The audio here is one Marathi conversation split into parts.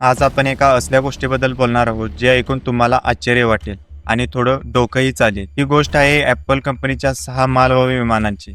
आज आपण एका असल्या गोष्टीबद्दल बोलणार आहोत जे ऐकून तुम्हाला आश्चर्य वाटेल आणि थोडं डोकंही चालेल. ही गोष्ट आहे ॲपल कंपनीच्या सहा मालवाहू विमानांची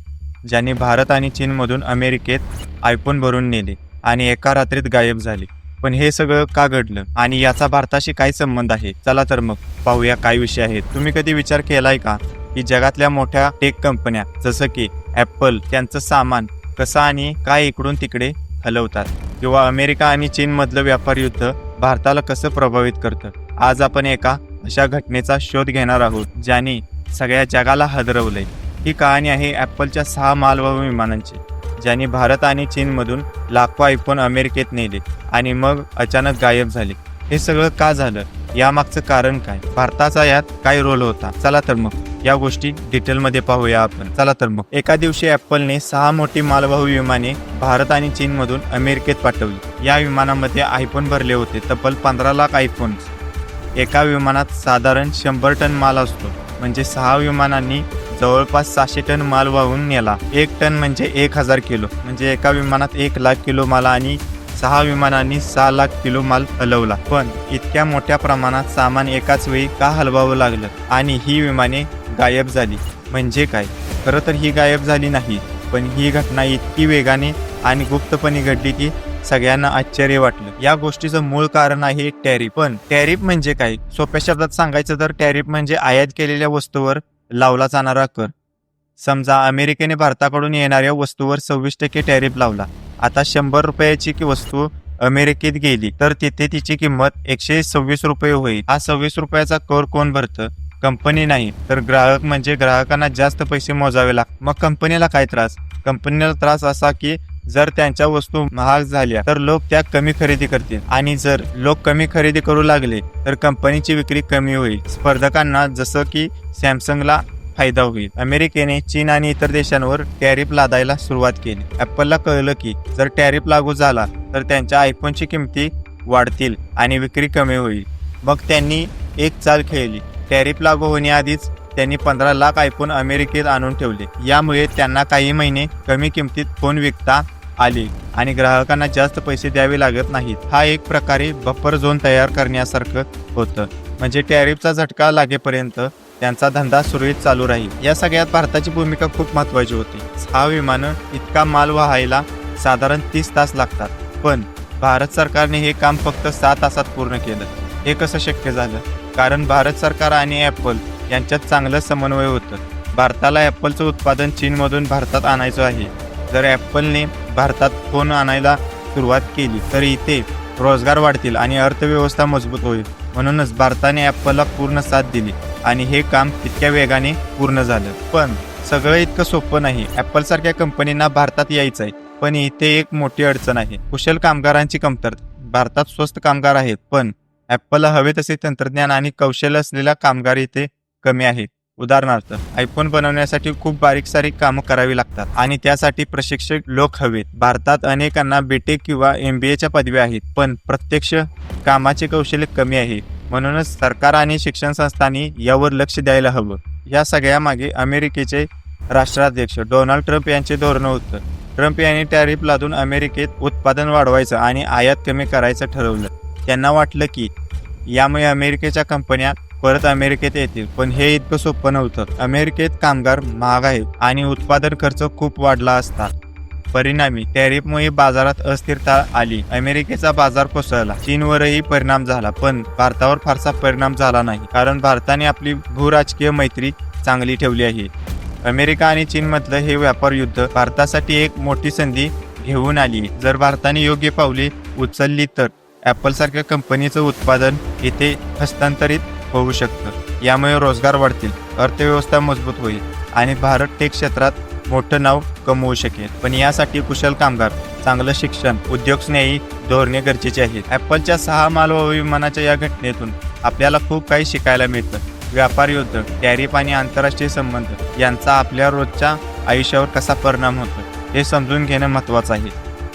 ज्यांनी भारत आणि चीनमधून अमेरिकेत आयफोन भरून नेले आणि एका रात्रीत गायब झाले. पण हे सगळं का घडलं आणि याचा भारताशी काय संबंध आहे? चला तर मग पाहूया काय विषय आहेत. तुम्ही कधी विचार केलाय का की जगातल्या मोठ्या टेक कंपन्या जसं की ॲपल त्यांचं सामान कसं आणि काय इकडून तिकडे हलवतात? किंवा अमेरिका आणि चीनमधलं व्यापार युद्ध भारताला कसं प्रभावित करतं? आज आपण एका अशा घटनेचा शोध घेणार आहोत ज्याने सगळ्या जगाला हादरवलंय. ही कहाणी आहे ॲपलच्या सहा मालवाहू विमानांची ज्याने भारत आणि चीनमधून लाखो आयफोन अमेरिकेत नेले आणि मग अचानक गायब झाले. हे सगळं का झालं? यामागचं कारण काय? भारताचा यात काय रोल होता? चला तर मग या गोष्टी डिटेलमध्ये पाहूया आपण. चला तर मग एका दिवशी ॲपलने सहा मोठी मालवाहू विमाने भारत आणि चीनमधून अमेरिकेत पाठवली. या विमानामध्ये आयफोन भरले होते तब्बल पंधरा लाख आयफोन्स. एका विमानात साधारण शंभर टन माल असतो. म्हणजे सहा विमानांनी जवळपास सहाशे टन माल वाहून नेला. एक टन म्हणजे एक हजार किलो. म्हणजे एका विमानात एक लाख किलो माल आणि सहा विमानांनी सहा लाख किलो माल हलवला. पण इतक्या मोठ्या प्रमाणात सामान एकाच वेळी का हलवावं लागलं? आणि ही विमाने गायब झाली. म्हणजे काय? खरं तर ही गायब झाली नाही पण ही घटना इतकी वेगाने आणि गुप्तपणे घडली की सगळ्यांना आश्चर्य वाटलं. या गोष्टीचं मूळ कारण आहे टॅरिफ. पण टॅरिफ म्हणजे काय? सोप्या शब्दात सांगायचं तर टॅरिफ म्हणजे आयात केलेल्या वस्तूवर लावला जाणारा कर. समजा अमेरिकेने भारताकडून येणाऱ्या वस्तूवर सव्वीस टक्के टॅरिफ लावला. आता शंभर रुपयाची की वस्तू अमेरिकेत गेली तर तिथे तिची किंमत एकशे सव्वीस रुपये होईल. हा सव्वीस रुपयाचा कर कोण भरतं? कंपनी नाही. तर ग्राहक म्हणजे ग्राहकांना जास्त पैसे मोजावे लागतात मग कंपनीला काय त्रास? कंपनीला त्रास असा की जर त्यांच्या वस्तू महाग झाल्या तर लोक त्या कमी खरेदी करतील. आणि जर लोक कमी खरेदी करू लागले तर कंपनीची विक्री कमी होईल. स्पर्धकांना जसं की सॅमसंगला फायदा होईल. अमेरिकेने चीन आणि इतर देशांवर टॅरिफ लादायला सुरुवात केली. ॲपलला कळलं की जर टॅरिफ लागू झाला तर त्यांच्या आयफोनची किमती वाढतील आणि विक्री कमी होईल. मग त्यांनी एक चाल खेळली. टॅरिफ लागू होण्याआधीच त्यांनी पंधरा लाख आयफोन अमेरिकेत आणून ठेवले. यामुळे त्यांना काही महिने कमी किमतीत फोन विकता आले आणि ग्राहकांना जास्त पैसे द्यावे लागत नाहीत. हा एक प्रकारे बफर झोन तयार करण्यासारखं होतं. म्हणजे टॅरिफचा झटका लागेपर्यंत त्यांचा धंदा सुरळीत चालू राहील. या सगळ्यात भारताची भूमिका खूप महत्वाची होती. हा विमानं इतका माल वाहायला साधारण तीस तास लागतात. पण भारत सरकारने हे काम फक्त सहा तासात पूर्ण केलं. हे कसं शक्य झालं? कारण भारत सरकार आणि ॲपल यांच्यात चांगलं समन्वय होतं. भारताला ॲपलचं उत्पादन चीनमधून भारतात आणायचं आहे. जर ॲपलने भारतात फोन आणायला सुरुवात केली तर इथे रोजगार वाढतील आणि अर्थव्यवस्था मजबूत होईल. म्हणूनच भारताने ॲपलला पूर्ण साथ दिली आणि हे काम इतक्या वेगाने पूर्ण झालं. पण सगळं इतकं सोपं नाही. ॲपल सारख्या कंपनींना भारतात यायचं आहे पण इथे एक मोठी अडचण आहे. कुशल कामगारांची कमतरता. भारतात स्वस्त कामगार आहेत पण ॲपलला हवे तसे तंत्रज्ञान आणि कौशल्य असलेला कामगार इथे कमी आहेत. उदाहरणार्थ आयफोन बनवण्यासाठी खूप बारीक सारीक कामं करावी लागतात आणि त्यासाठी प्रशिक्षक लोक हवेत. भारतात अनेकांना बीटेक किंवा एम बी एच्या पदव्या आहेत पण प्रत्यक्ष कामाचे कौशल्य कमी आहे. म्हणूनच सरकार आणि शिक्षण संस्थांनी यावर लक्ष द्यायला हवं. या सगळ्यामागे अमेरिकेचे राष्ट्राध्यक्ष डोनाल्ड ट्रम्प यांचे धोरण होतं. ट्रम्प यांनी टॅरिफ लादून अमेरिकेत उत्पादन वाढवायचं आणि आयात कमी करायचं ठरवलं. त्यांना वाटलं की यामुळे अमेरिकेच्या कंपन्या परत अमेरिकेत येतील. पण हे इतकं सोपं नव्हतं. अमेरिकेत कामगार महाग आहेत आणि उत्पादन खर्च खूप वाढला असता. परिणामी टॅरिफमुळे बाजारात अस्थिरता आली. अमेरिकेचा बाजार कोसळला. चीनवरही परिणाम झाला पण भारतावर फारसा परिणाम झाला नाही. कारण भारताने आपली भूराजकीय मैत्री चांगली ठेवली आहे. अमेरिका आणि चीनमधलं हे व्यापार युद्ध भारतासाठी एक मोठी संधी घेऊन आली. जर भारताने योग्य पावले उचलली तर ॲपलसारख्या कंपनीचं उत्पादन इथे हस्तांतरित होऊ शकतं. यामुळे रोजगार वाढतील अर्थव्यवस्था मजबूत होईल आणि भारत टेक क्षेत्रात मोठं नाव कमवू शकेल. पण यासाठी कुशल कामगार चांगलं शिक्षण उद्योगस्नेही धोरणे गरजेचे आहेत. ॲपलच्या सहा मालवाहू विमानाच्या या घटनेतून आपल्याला खूप काही शिकायला मिळतं. व्यापार युद्ध टॅरिफ आणि आंतरराष्ट्रीय संबंध यांचा आपल्या रोजच्या आयुष्यावर कसा परिणाम होतो हे समजून घेणं महत्त्वाचं आहे.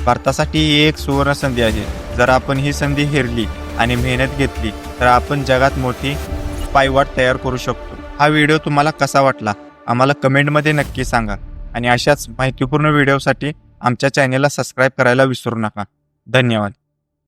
भारतासाठी ही एक सुवर्ण संधी आहे. जर आपण ही संधी हेरली आणि मेहनत घेतली तर आपण जगात मोठी पायवाट तयार करू शकतो. हा व्हिडिओ तुम्हाला कसा वाटला? आम्हाला कमेंटमध्ये नक्की सांगा. आणि अशाच माहितीपूर्ण व्हिडिओसाठी आमच्या चॅनेलला सबस्क्राईब करायला विसरू नका. धन्यवाद.